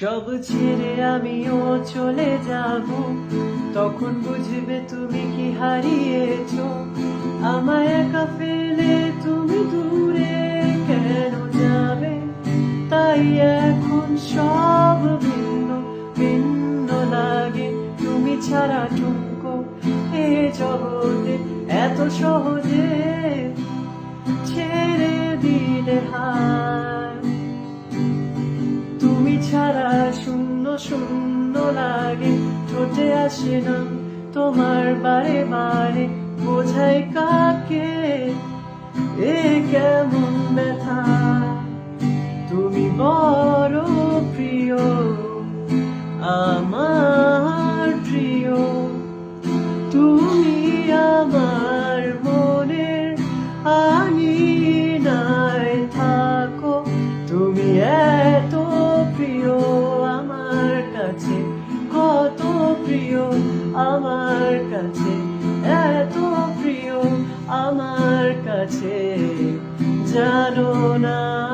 সব ছেড়ে আমিও চলে যাব। তখন বুঝবে তুমি কি হারিয়েছো। আমায় একা ফেলে তুমি দূরে কেন যাবে? তাই এখন সব ভিন্ন ভিন্ন লাগে। তুমি ছাড়া ঠুমকো এ জগতে এত সহজে ছেড়ে দিলে হায় ছাড়া শূন্য শূন্য লাগে, ঠোঁটে আসে না তোমার বারে বারে। বোঝাই কাকে? এ কেমন ব্যথা? তুমি বড় প্রিয়, আমার প্রিয় আমার কাছে এত প্রিয় আমার কাছে। জানো না